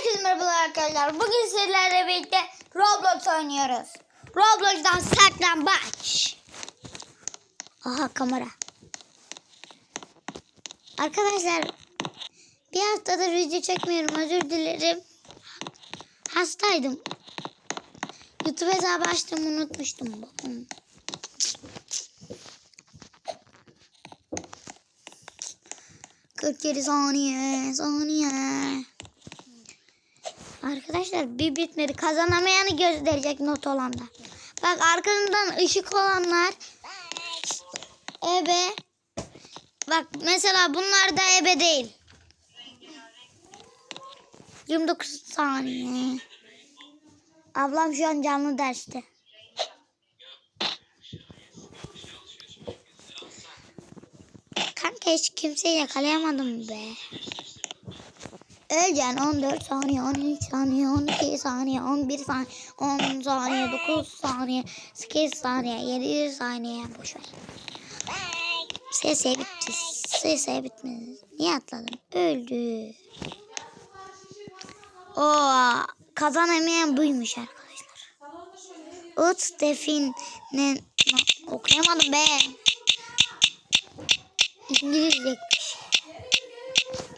Herkese merhabalar arkadaşlar. Bugün sizlerle birlikte Roblox oynuyoruz. Roblox'tan saklambaç. Aha kamera. Arkadaşlar bir haftadır video çekmiyorum. Özür dilerim. Hastaydım. YouTube hesabı açtım unutmuştum. Bakın. Kırk yedi saniye saniye. Arkadaşlar bir bitmedi. Kazanamayanı gösterecek not olanlar. Bak arkandan ışık olanlar ebe. Bak mesela bunlar da ebe değil. 29 saniye. Ablam şu an canlı derste. Kanka hiç kimseyi yakalayamadım be. Öleceksin 14 saniye, 13 saniye, 12 saniye, 11 saniye, 10 saniye, 9 saniye, 8 saniye, 7 saniye. Boş ver. Sese bitti. Sese bitmedi. Niye atladın? Öldü. O kazanamayan buymuş arkadaşlar. Ut definin okuyamadım be. İngilizceymiş.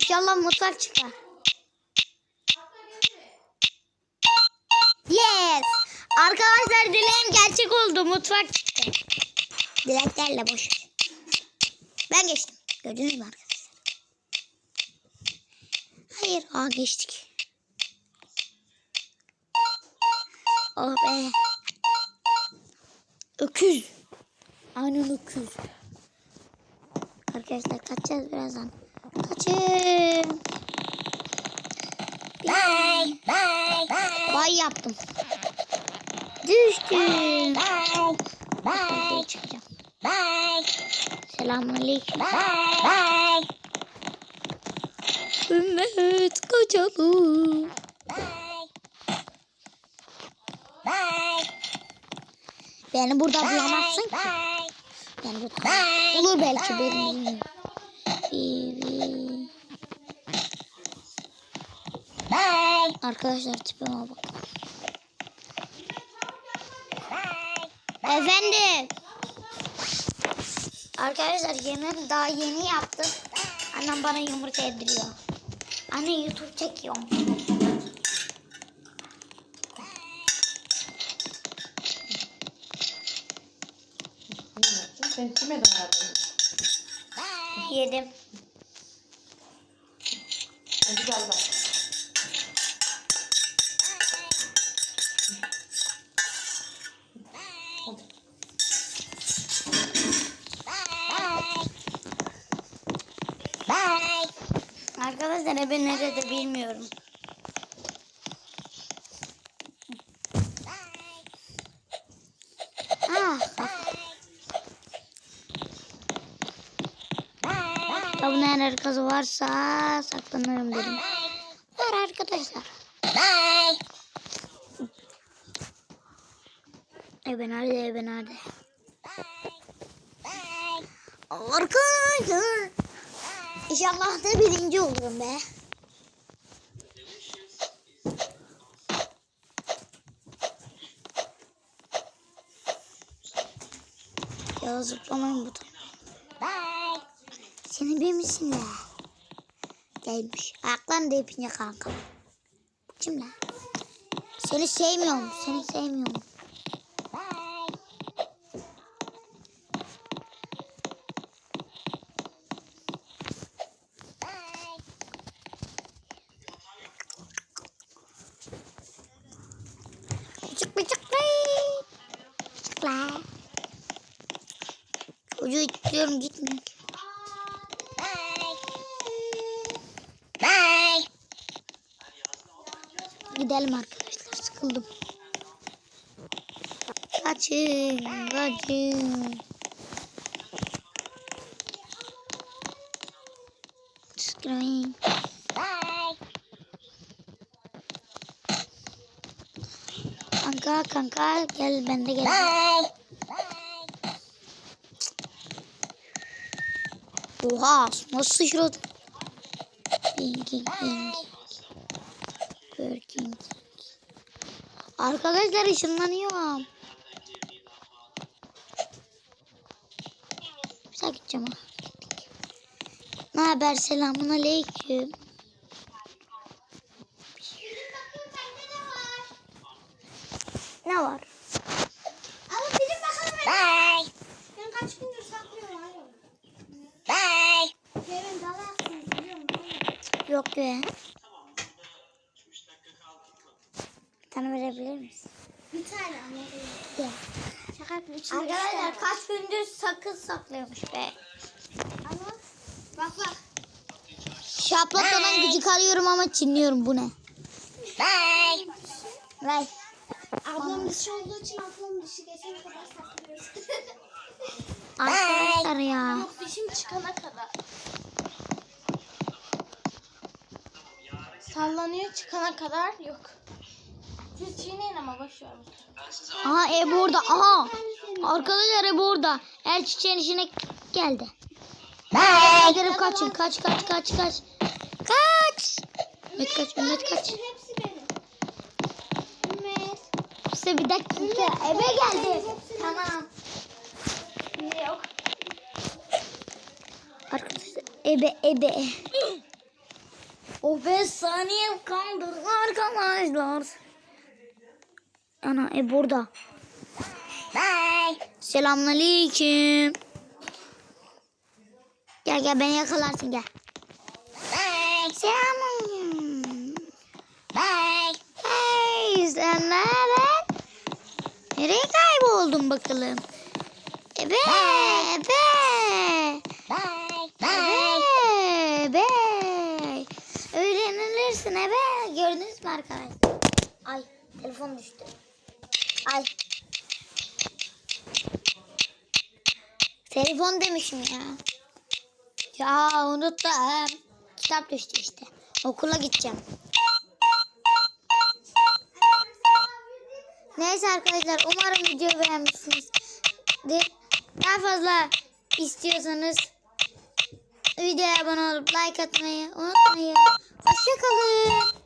İnşallah mutfak çıkar. Arkadaşlar dileğim gerçek oldu. Mutfak çıktı. Dileklerle boş. Ben geçtim. Gördünüz mü arkadaşlar? Hayır. Aa geçtik. Oh be. Öküz. Aynen öküz. Arkadaşlar kaçacağız birazdan. Kaçın. Bye. Bye. Bye. Bay yaptım. Düştüm. Bye. Bye. Çıkacağım. Bye. Selamünaleyküm. Bye. Bye. Ümmet kaçalım. Beni burada bulamazsın ki. Beni burada. Olur belki benim. Arkadaşlar tipime bakın. Efendim. Arkadaşlar yemeğimi daha yeni yaptım. Annem bana yumurta yediriyor. Anne YouTube çekiyorum. Sen kime dayadın? Yedim. Hadi gel bak. Hadi. Arkadaşlar ebe nerede bilmiyorum. Ah. Tabii eğer kazı varsa saklanırım dedim. Var arkadaşlar. Ebe nerede ebe nerede? Arkadaşlar. İnşallah da birinci olurum be. Ya zıplamayın bu tarafa. Seni bir misin ya? Gelmiş. Ayaklarını da yapınca kanka. Bu kim lan? Seni sevmiyorum. Seni sevmiyorum. Bıçık bıçık. Bıçıkla. Çocuğu istiyorum gitmiyor ki. Gidelim arkadaşlar sıkıldım. Kaçın kaçın. Sıkılmayın. Kanka kanka gel ben de gel. Oha nasıl sıçradın? Ding ding ding. Burger King. Arkadaşlar ışınlanıyorum. Güzel gideceğim ha. Gittik. Ne haber selamun aleyküm. Ne var? Ama benim bakalım. Bye. Ben kaç gündür saklıyorum abi. Bye. Kerem dalaksınız biliyor musun? Yok be. Bir tane verebilir misin? Bir tane ama. Gel. Şaka. İçinde Arkadaşlar kaç gündür sakız saklıyormuş be. Ama bak bak. Şaplaktan gıcık alıyorum ama çinliyorum bu ne? Bye. Ver. Ablam dışı olduğu için ablam dışı geçene kadar saklıyoruz. Arkadaşlar ya. Yok dişim çıkana kadar. Sallanıyor çıkana kadar yok. Siz çiğneyin ama boş ver. Aha Ebu orada. Aha. Arkadaşlar Ebu orada. El çiçeğin içine geldi. Gidelim kaçın. Kaç kaç kaç kaç. Kaç. Ümmet kaç. Ümmet kaç. Hepsi benim. Ümmet. İşte bir dakika. Ebe geldi. Tamam. Yok. Arkadaşlar ebe ebe. O 5 saniye kaldı arkadaşlar. Ana e burada. Bye. Selamünaleyküm. Gel gel beni yakalarsın gel. Bye. Selamünaleyküm. Bye. Hey sen ne haber? Nereye kayboldun bakalım? Ebe ebe. Ebe ebe. Öğrenilirsin ebe. Gördünüz mü arkadaşlar? Ay telefon düştü. Ay. Telefon demişim ya. Ya unuttum. Kitap düştü işte. Okula gideceğim. Neyse arkadaşlar umarım videoyu beğenmişsinizdir. Daha fazla istiyorsanız videoya abone olup like atmayı unutmayın. Hoşçakalın.